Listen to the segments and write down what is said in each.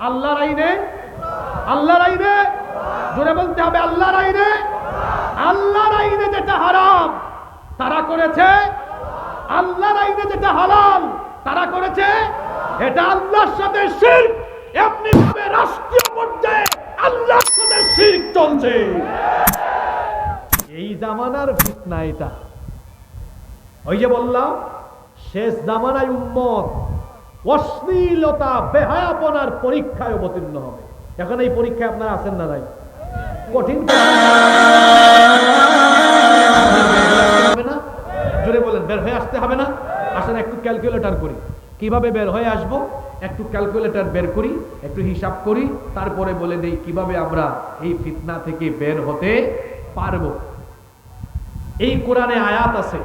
আল্লাহর আইনে? আল্লাহর আইনে? জোরে বলতে হবে, আল্লাহর আইনে? আল্লাহর আইনে যেটা হারাম, তারা করেছে? আল্লাহর আইনে যেটা হালাল, তারা করেছে? এটা আল্লাহর সাথে শিরক। এমনি ভাবে রাষ্ট্রীয় পর্যায়ে আল্লাহর সাথে শিরক চলছে। এই জামানার ফিতনা এটা। ওই যে বললাম, শেষ জামানায় উম্মত অশ্লীলতা বেহায়াপনার পরীক্ষায় অবতীর্ণ হবে। এখন এই পরীক্ষায় আপনারা আছেন না নাই? কঠিন জোরে বলেন, বের হয়ে আসতে হবে না? আসেন, একটু ক্যালকুলেটর করি। কীভাবে বের হয়ে আসব? একটু ক্যালকুলেটর বের করি, একটু হিসাব করি, তারপরে বলে দেই, কীভাবে আমরা এই ফিতনা থেকে বের হতে পারব? এই কোরআনে আয়াত আছে,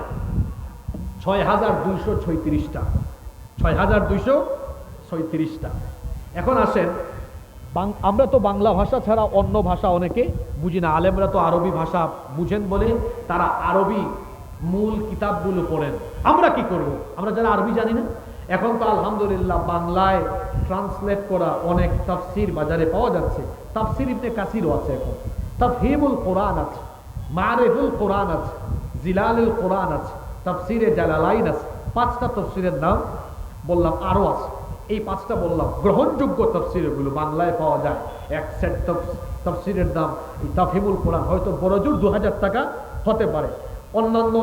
ছয় হাজার দুইশো ছয়ত্রিশটা। ছয় হাজার দুইশো এখন আসেন আমরা তো বাংলা ভাষা ছাড়া অন্য ভাষা অনেকে বুঝি না। আলেমরা তো আরবি ভাষা বুঝেন বলে তারা আরবি মূল কিতাবগুলো পড়েন। আমরা কি করব? আমরা যারা আরবি জানি না। এখন তো আলহামদুলিল্লাহ বাংলায় ট্রান্সলেট করা অনেক তাফসির বাজারে পাওয়া যাচ্ছে। তাফসির ইবনে কাসিরও আছে এখন। তাফহিমুল কোরআন আছে মারেফুল কোরআন আছে, জিলালুল কোরআন আছে, তাফসিরে জালালাইন আছে। পাঁচটা তফসিরের নাম বললাম, আরও আছে। এই পাঁচটা বললাম, গ্রহণযোগ্য তফসিরগুলো বাংলায় পাওয়া যায়। এক সেট তফসিরের দাম এই তাফহিমুল কোরআন, হয়তো বড়জোর দু হাজার টাকা হতে পারে। অন্যান্য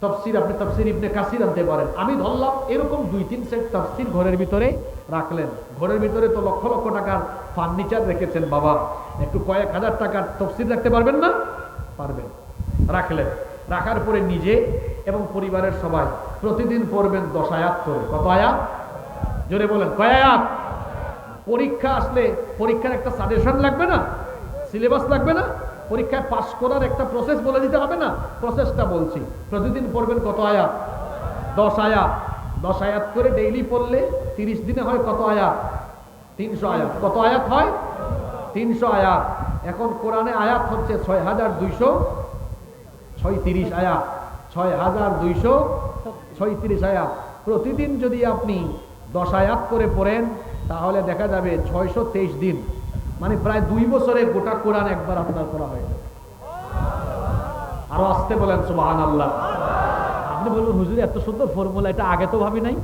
তফসির, আপনি তফসির ইবনে কাসির আনতে পারেন। আমি ধরলাম, এরকম দুই তিন সেট তফসির ঘরের ভিতরে রাখলেন। ঘরের ভিতরে তো লক্ষ লক্ষ টাকার ফার্নিচার রেখেছেন বাবা। একটু কয়েক হাজার টাকার তফসির রাখতে পারবেন না? পারবেন। রাখলেন। রাখার পরে নিজে এবং পরিবারের সবাই প্রতিদিন পড়বেন দশ আয়াত করে। কত আয়াত? জোরে বলেন, কয় আয়াত? পরীক্ষা আসলে পরীক্ষার একটা সাজেশন লাগবে না? সিলেবাস লাগবে না? পরীক্ষায় পাশ করার একটা প্রসেস বলে দিতে হবে না? প্রসেসটা বলছি। প্রতিদিন পড়বেন কত আয়াত? দশ আয়াত। দশ আয়াত করে ডেইলি পড়লে তিরিশ দিনে হয় কত আয়াত? তিনশো আয়াত। কত আয়াত হয়? তিনশো আয়াত। এখন কোরআনে আয়াত হচ্ছে ছয় হাজার দুইশো ছয়ত্রিশ ছয় হাজার দুইশো ছয়ত্রিশ প্রতিদিন যদি আপনি দশ আয়াত করে পড়েন, তাহলে দেখা যাবে ছয়শো তেইশ দিন। মানে প্রায় দুই বছরে গোটা কোরআন একবার আপনার করা হয়ে যাবে। আরও আসতে বলেন সুবাহান আল্লাহ আপনি বলবেন হুজুর, এত সুন্দর ফর্মুলা, এটা আগে তো ভাবি নাই।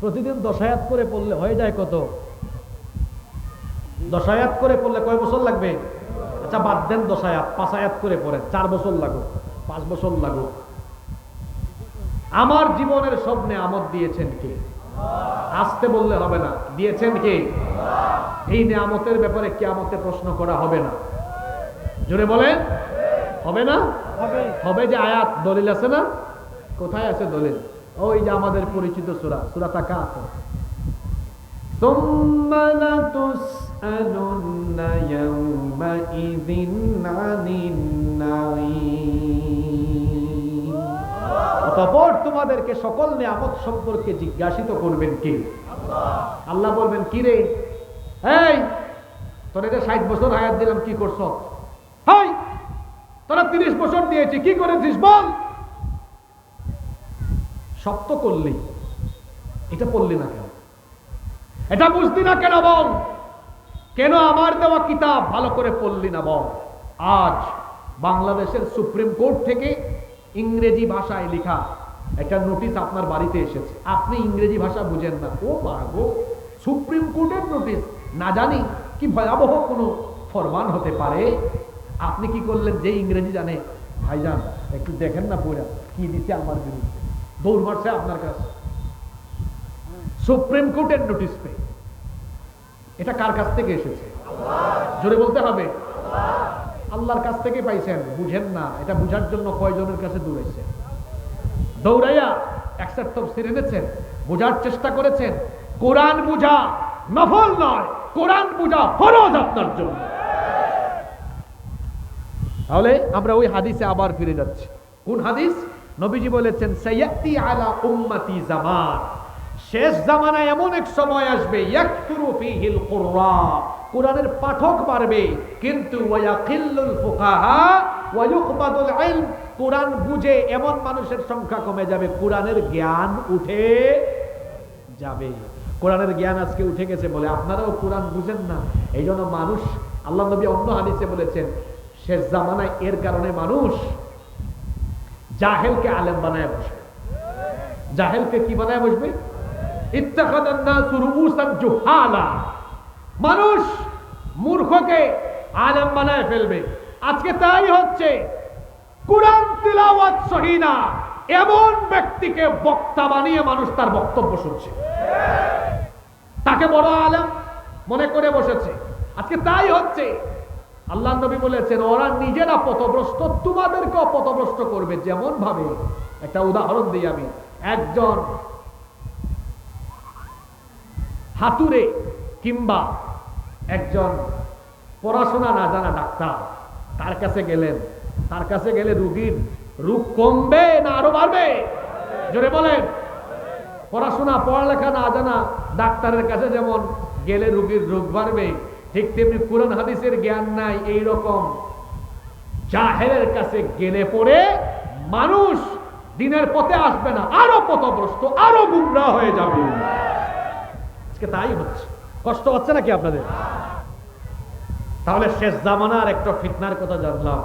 প্রতিদিন দশায়াত করে পড়লে হয়ে যায় কত? দশায়াত করে পড়লে কয় বছর লাগবে? আচ্ছা বাদ দেন দশ আয়াত, পাঁচ আয়াত করে পড়েন, চার বছর লাগুক। পাঁচ বছর লাগুক আমার জীবনের সব নেয়ামত দিয়েছেন কে আসতে বললে হবে না দিয়েছেন কে এই নেয়ামতের ব্যাপারে কেয়ামতে প্রশ্ন করা হবে না জোরে বলেন হবে না হবে যে আয়াত দলিল আছে না কোথায় আছে দলিল ওই যে আমাদের পরিচিত সুরা সুরা তাকা আছে ثم لتسألن يومئذ عن النعيم অতঃপর তোমাদেরকে সকল নিয়ামত সম্পর্কে জিজ্ঞাসিত করবেন কে? আল্লাহ বলবেন, কি রে? এই, তোর এটা ষাট বছর হায়াত দিলাম, কি করছ? হাই, তোরা তিরিশ বছর দিয়েছি, কি করেছিস বল? সপ্ত করলি। এটা পড়লি না কেন? এটা বুঝলি না কেন বল? কেন আমার দেওয়া কিতাব ভালো করে পড়লি না বল? আজ বাংলাদেশের সুপ্রিম কোর্ট থেকে ইংরেজি ভাষায় লেখা একটা নোটিশ আপনার বাড়িতে এসেছে। আপনি ইংরেজি ভাষা বুঝেন না। ও গো, সুপ্রিম কোর্টের নোটিশ। না জানি কি ভয়াবহ কোনো ফরমান হতে পারে। আপনি কি করলেন? যে ইংরেজি জানে। ভাইজান, একটু দেখেন না পড়া কি দিচ্ছে আমার বিরুদ্ধে। দৌড় মারছে আপনার কাছে। সুপ্রিম কোর্টের নোটিশ পে। এটা কার কাছ থেকে এসেছে? জোরে বলতে হবে। আল্লাহর কাছ থেকে পাইছেন, বুঝেন না, এটা বুঝার জন্য কয়জনের কাছে দৌড়াইছেন? দৌড়াইয়া একসাথ তফসির এনেছেন, বোঝার চেষ্টা করেছেন, কোরআন বুঝা নফল নয়, কোরআন বুঝা ফরজ আপনার জন্য। তাহলে আমরা ওই হাদিসে আবার ফিরে যাচ্ছি। কোন হাদিস? নবীজি বলেছেন, সাইয়াতি আলা উম্মতি জামান। শেষ জামানায় এমন এক সময় আসবে কোরআনের পাঠক বাড়বে কিন্তু কোরআন বুঝে এমন মানুষের সংখ্যা কমে যাবে, কোরআনের জ্ঞান উঠে যাবে। কোরআনের জ্ঞান আজকে উঠে গেছে বলে আপনারাও কোরআন বুঝেন না। এই জন্য মানুষ, আল্লাহ নবী অন্য হাদিসে বলেছেন, শেষ জামানায় এর কারণে মানুষ জাহেলকে আলেম বানায় বসবে। জাহেলকে কি বানায় বসবে? মানুষ মূর্খকে আলেম বানায় ফেলবে। আজকে তাই হচ্ছে, কোরআন এমন ব্যক্তিকে বক্তা বানিয়ে মানুষ তার বক্তব্য শুনছে। তাকে বড় আলেম মনে করে বসেছে। আজকে তাই হচ্ছে, আল্লাহ নবী বলেছেন, ওরা নিজেরা পথভ্রষ্ট, তোমাদেরকেও পথভ্রষ্ট করবে। যেমন ভাবে একটা উদাহরণ দিই আমি। একজন হাতুরে কিংবা একজন পড়াশোনা না জানা ডাক্তার, তার কাছে গেলেন। তার কাছে গেলে রুগীর রোগ কমবে না আরও বাড়বে? জোরে বলেন। পড়াশোনা, পড়ালেখা না জানা ডাক্তারের কাছে যেমন গেলে রুগীর রোগ বাড়বে, ঠিক তেমনি কোরআন হাদিসের জ্ঞান নাই এই রকম জাহেরের কাছে গেলে পড়ে মানুষ দিনের পথে আসবে না, আরও পথভ্রষ্ট, আরও গুমরা হয়ে যাবে। আজকে তাই হচ্ছে। কষ্ট হচ্ছে নাকি আপনাদের? তাহলে শেষ জামানার একটা ফিতনার কথা জানলাম।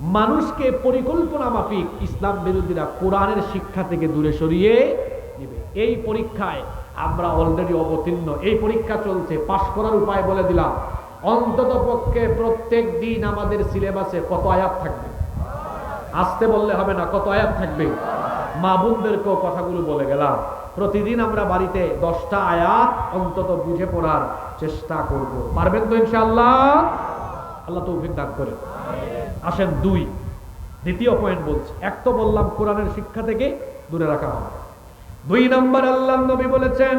মানুষকে পরিকল্পনা মাফিক ইসলাম বিরোধীরা কোরআনের শিক্ষা থেকে দূরে সরিয়ে নেবে। এই পরীক্ষায় আমরা অলরেডি অবতীর্ণ। এই পরীক্ষা চলছে, পাশ করার উপায় বলে দিলাম। অন্তত পক্ষে প্রত্যেক দিন আমাদের সিলেবাসে কত আয়াত থাকবে? আসতে বললে হবে না, কত আয়াত থাকবে? মা বোনদেরকেও কথাগুলো বলে গেলাম। প্রতিদিন আমরা বাড়িতে দশটা আয়াত অন্তত বুঝে পড়ার চেষ্টা করব। পারবেন তো ইনশাআল্লাহ? আল্লাহ তৌফিক দান করে আসেন দুই। দ্বিতীয় পয়েন্ট বলছি, এক তো বললাম কোরআনের শিক্ষা থেকে দূরে রাখা হবে। দুই নম্বর আল্লাহ নবী বলেছেন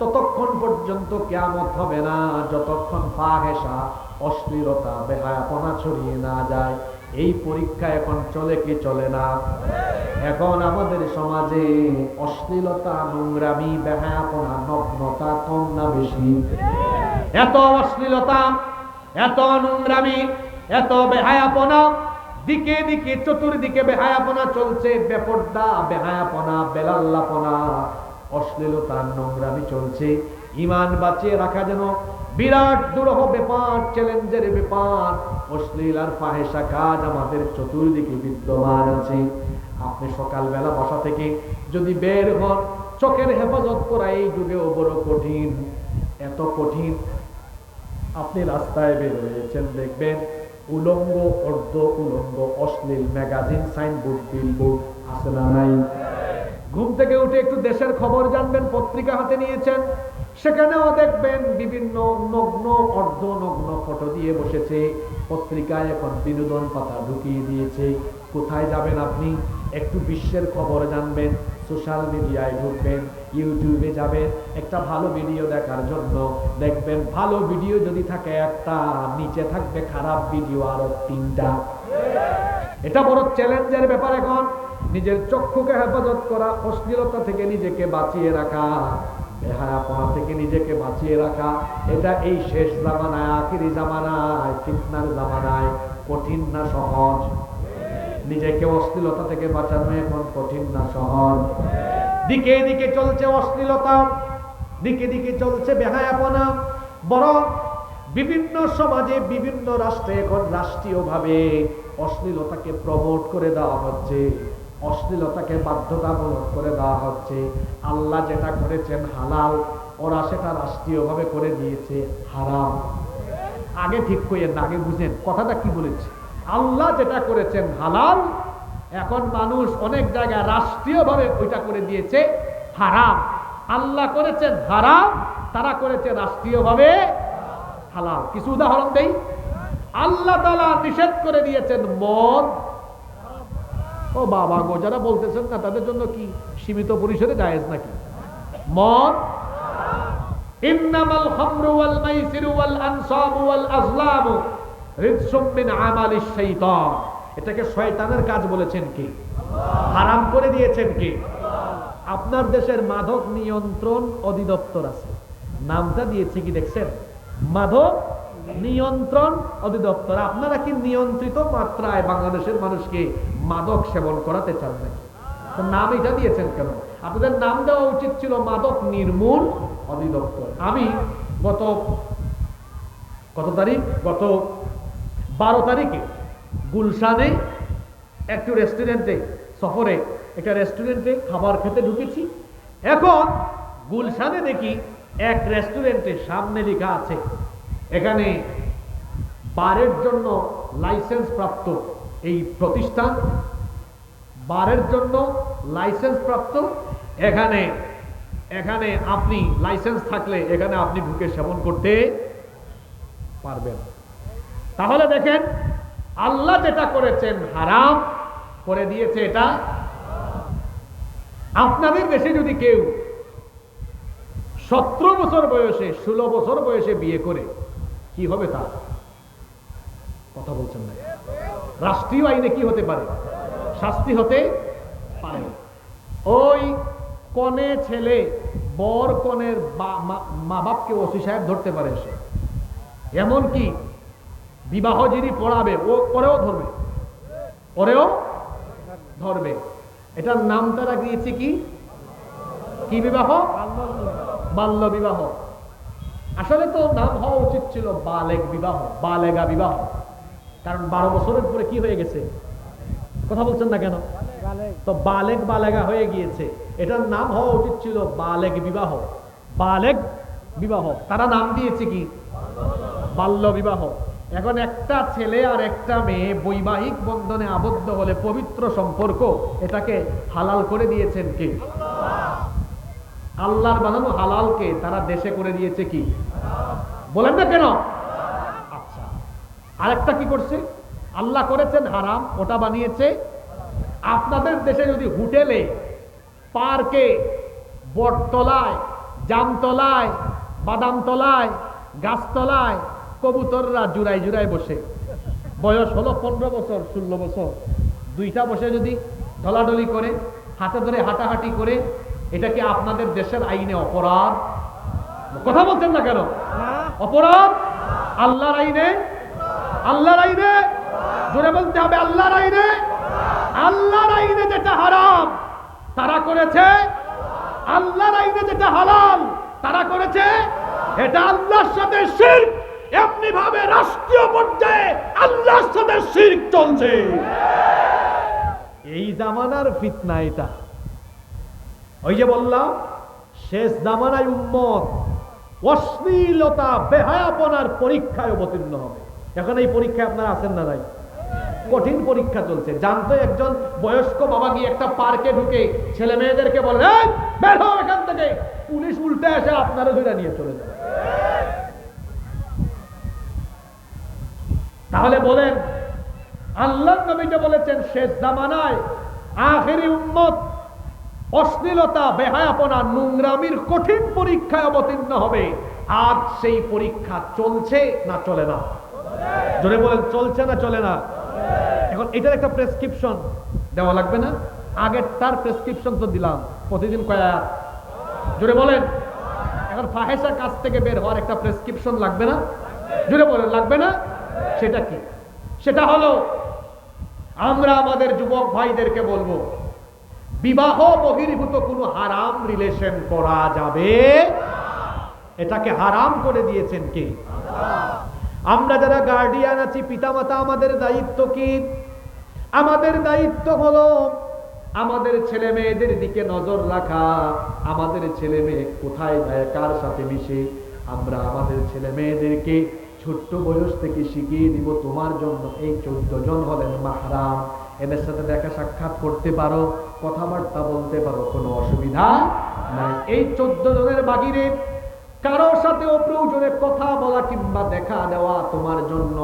ততক্ষণ পর্যন্ত কিয়ামত হবে না, যতক্ষণ অশ্লীলতা, বেহায়াপনা ছড়িয়ে না যায়। এই পরীক্ষা এখন চলে কি চলে না? এখন আমাদের সমাজে অশ্লীলতা, নোংরামি, বেহায়াপনা, নগ্নতা কম না বেশি? এত অশ্লীলতা, এত নোংরামি, এত বেহায়াপনা, দিকে দিকে, চতুর্দিকে বেহায়াপনা চলছে, বেপর্দা, বেহায়াপনা, বেলাল্লাপনা, অশ্লীলতা, নোংরামি চলছে। ইমান বাঁচিয়ে রাখা যেন বিরাট দুরহ ব্যাপার চ্যালেঞ্জের ব্যাপার। অশ্লীল আর ফাহেসা কাজ আমাদের চতুর্দিকে বিদ্যমান আছে। আপনি সকালবেলা বসা থেকে যদি বের হন, চোখের হেফাজত করা এই যুগেও বড় কঠিন। এত কঠিন, আপনি রাস্তায় বের হয়েছেন, দেখবেন উলঙ্গ, অর্ধ উলঙ্গ, অশ্লীল ম্যাগাজিন, সাইনবোর্ড, বিলবোর্ড আছে না নাই? ঘুম থেকে উঠে একটু দেশের খবর জানবেন, পত্রিকা হাতে নিয়েছেন সেখানেও দেখবেন বিভিন্ন নগ্ন অর্ধ নগ্ন ফটো দিয়ে বসেছে। পত্রিকায় এখন বিনোদন পাতা ঢুকিয়ে দিয়েছে। কোথায় যাবেন আপনি? একটু বিশ্বের খবর জানবেন সোশ্যাল মিডিয়ায় ঢুকবেন ইউটিউবে যাবেন, একটা ভালো ভিডিও দেখার জন্য দেখবেন ভালো ভিডিও যদি থাকে একটা, নিচে থাকবে খারাপ ভিডিও আরও তিনটা। এটা বড় চ্যালেঞ্জের ব্যাপার এখন। নিজের চক্ষুকে হেফাজত করা, অশ্লীলতা থেকে নিজেকে বাঁচিয়ে রাখা। থেকে নিজেকে বাঁচিয়ে রাখা, এটা এই শেষ জামানায়, আখিরি জামানায় জামানায় কঠিন না সহজ। নিজেকে অশ্লীলতা থেকে বাঁচানো এখন কঠিন না সহজ। দিকে দিকে চলছে অশ্লীলতা, দিকে দিকে চলছে বেহায়াপনা, বরং বিভিন্ন সমাজে, বিভিন্ন রাষ্ট্রে এখন রাষ্ট্রীয়ভাবে অশ্লীলতাকে প্রমোট করে দেওয়া হচ্ছে। অশ্লীলতাকে বাধ্যতামূলক করে দেওয়া হচ্ছে। আল্লাহ যেটা করেছেন হালাল, ওরা সেটা রাষ্ট্রীয়ভাবে করে দিয়েছে হারাম। আগে ঠিক করেন না, আগে বুঝেন, কথাটা কি বলেছে? আল্লাহ যেটা করেছেন হালাল, এখন মানুষ অনেক জায়গায় রাষ্ট্রীয়ভাবে ওইটা করে দিয়েছে হারাম। আল্লাহ করেছেন হারাম, তারা করেছে রাষ্ট্রীয়ভাবে হালাল। কিছু উদাহরণ দেই। আল্লাহ তালা নিষেধ করে দিয়েছেন মদ ও বাবা গো, যারা বলতেছেন না, তাদের জন্য কি সীমিত পরিসরে জায়েজ নাকি? মদ? ইন্নামাল খামরু ওয়াল মাইসিরু ওয়াল আনসাবু ওয়াল আজলামু রিজসুম মিন আমালিশ শাইতান এটাকে শয়তানের কাজ বলেছেন কি? হারাম করে দিয়েছেন কি? আপনার দেশের মাদক নিয়ন্ত্রণ অধিদপ্তর আছে। নামটা দিয়েছে কি দেখছেন? মাদক নিয়ন্ত্রণ অধিদপ্তর। আপনারা কি নিয়ন্ত্রিত মাত্রায় বাংলাদেশের মানুষকে মাদক সেবন করাতে চান নাকি? নাম এটা দিয়েছেন কেন? আপনাদের নাম দেওয়া উচিত ছিল মাদক নির্মূল অধিদপ্তর। আমি গত কত তারিখ? গত বারো তারিখে গুলশানে একটু রেস্টুরেন্টে সফরে একটা রেস্টুরেন্টে খাবার খেতে ঢুকেছি। এখন গুলশানে দেখি এক রেস্টুরেন্টে সামনে লেখা আছে এখানে বারের জন্য লাইসেন্স প্রাপ্ত এই প্রতিষ্ঠান, বারের জন্য লাইসেন্স প্রাপ্ত। এখানে এখানে আপনি লাইসেন্স থাকলে এখানে আপনি ঢুকে সেবন করতে পারবেন। তাহলে দেখেন, আল্লাহ যেটা করেছেন হারাম, করে দিয়েছে এটা। আপনাদের দেশে যদি কেউ সতেরো বছর বয়সে, ষোলো বছর বয়সে বিয়ে করে কি হবে তার কথা বলছেন না। রাষ্ট্রীয় আইনে কি হতে পারে? শাস্তি হতে পারে ওই কনে ছেলে, বর কনের মা- বাপকে ওসি সাহেব ধরতে পারে সে এমনকি বিবাহ যিনি পড়াবে, ও ওরেও ধরবে। ওরেও ধরবে। এটার নাম তারা দিয়েছে কি? কি বিবাহ? বাল্য বিবাহ আসলে তো নাম হওয়া উচিত ছিল বালেক বিবাহ বালেগা বিবাহ। কারণ বারো বছরের পরে কি হয়ে গেছে? কথা বলছেন না কেন? তো বালেক বালেগা হয়ে গিয়েছে। এটার নাম হওয়া উচিত ছিল বালেক বিবাহ। বালেক বিবাহ। তারা নাম দিয়েছে কি? বাল্য বিবাহ। এখন একটা ছেলে আর একটা মেয়ে বৈবাহিক বন্ধনে আবদ্ধ হলে পবিত্র সম্পর্ক এটাকে হালাল করে দিয়েছেন কে? আল্লাহর বানানো হালালকে তারা দেশে করে দিয়েছে কি? বলেন না কেন? আচ্ছা আরেকটা কি করছে? আল্লাহ করেছেন হারাম, ওটা বানিয়েছে। আপনাদের দেশে যদি হোটেলে, পার্কে, বটতলায়, জামতলায়, বাদামতলায়, গাছতলায় কবুতররা জুড়াই জুড়াই বসে। বয়স হলো পনেরো বছর, ষোলো বছর। দুইটা বসে যদি ঢলাঢলি করে, হাতে ধরে হাঁটাহাঁটি করে এটা কি আপনাদের দেশের আইনে অপরাধ? কথা বলছেন না কেন? অপরাধ? আল্লাহর আইনে? আল্লাহর আইনে? জোরে বলতে হবে, আল্লাহর আইনে? আল্লাহর আইনে যেটা হারাম, তারা করেছে? আল্লাহর আইনে যেটা হালাল, তারা করেছে? এটা আল্লাহর সাথে শিরক। এমনি ভাবে রাষ্ট্রীয় পর্যায়ে আল্লাহর সাথে শিরক চলছে। এই জামানার ফিতনা এটা। ওই যে বললাম শেষ জামানায় উম্মত অশ্লীলতা বেহায়াপনার পরীক্ষায় অবতীর্ণ হবে। এখন এই পরীক্ষায় আপনারা আছেন না নাই? কঠিন পরীক্ষা চলছে। জানতো একজন বয়স্ক বাবা গিয়ে একটা পার্কে ঢুকে ছেলে মেয়েদেরকে বলে "এই, বের এখান থেকে। পুলিশ উল্টে এসে আপনারা ধরে নিয়ে চলে যাবে। তাহলে বলেন আল্লাহ নবীটা বলেছেন শেষ জামানায় আখেরি উম্মত অশ্লীলতা, বেহায়াপনা, নোংরামির কঠিন পরীক্ষায় অবতীর্ণ হবে। আজ সেই পরীক্ষা চলছে না চলে না? জোরে বলেন, চলছে না চলে না? এখন এটার একটা প্রেসক্রিপশন দেওয়া লাগবে না? আগের তার প্রেসক্রিপশন তো দিলাম, প্রতিদিন কয়া। জোরে বলেন, এখন ফাহেসার কাছ থেকে বের হওয়ার একটা প্রেসক্রিপশন লাগবে না? জোরে বলেন, লাগবে না? সেটা কি? সেটা হলো, আমরা আমাদের যুবক ভাইদেরকে বলব বিবাহ বহির্ভূত কোনো হারাম রিলেশন করা যাবে এটাকে হারাম করে দিয়েছেন কে? আমরা যারা গার্ডিয়ান আছি, পিতামাতা, আমাদের দায়িত্ব কি? আমাদের দায়িত্ব হলো আমাদের ছেলে মেয়েদের দিকে নজর রাখা। আমাদের ছেলে মেয়ে কোথায় যায়, কার সাথে মিশে? আমরা আমাদের ছেলে মেয়েদেরকে ছোট্ট বয়স থেকে শিখিয়ে দিব, তোমার জন্য এই চোদ্দ জন হলেন মাহারাম। এদের সাথে দেখা সাক্ষাৎ করতে পারো, কথাবার্তা বলতে পারো, কোনো অসুবিধা নাই। এই চোদ্দ জনের বাগিরে কারোর সাথে অপ্রয়োজনে কথা বলা কিংবা দেখা দেওয়া তোমার জন্য।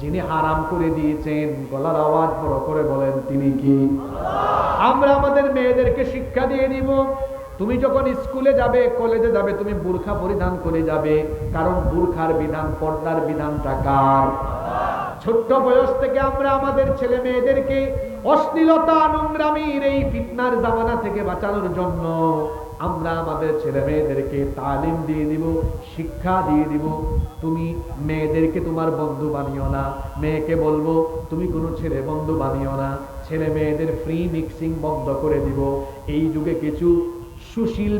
যিনি হারাম করে দিয়েছেন, গলার আওয়াজ বড় করে বলেন, তিনি কি? আমরা আমাদের মেয়েদেরকে শিক্ষা দিয়ে দিব। তুমি যখন স্কুলে যাবে, কলেজে যাবে, তুমি বুরখা পরিধান করে যাবে। কারণ বুরখার বিধান, পর্দার বিধানটা কার? ছোট্ট বয়স থেকে আমরা আমাদের ছেলে মেয়েদেরকে অশ্লীলতা, নোংরামির এই ফিতনার জামানা থেকে বাঁচানোর জন্য আমরা আমাদের ছেলে মেয়েদেরকে তালিম দিয়ে দিব, শিক্ষা দিয়ে দিব। তুমি মেয়েদেরকে তোমার বন্ধু বানিও না। মেয়েকে বলব, তুমি কোনো ছেলে বন্ধু বানিও না। ছেলে মেয়েদের ফ্রি মিক্সিং বন্ধ করে দিব। এই যুগে কিছু সুশীল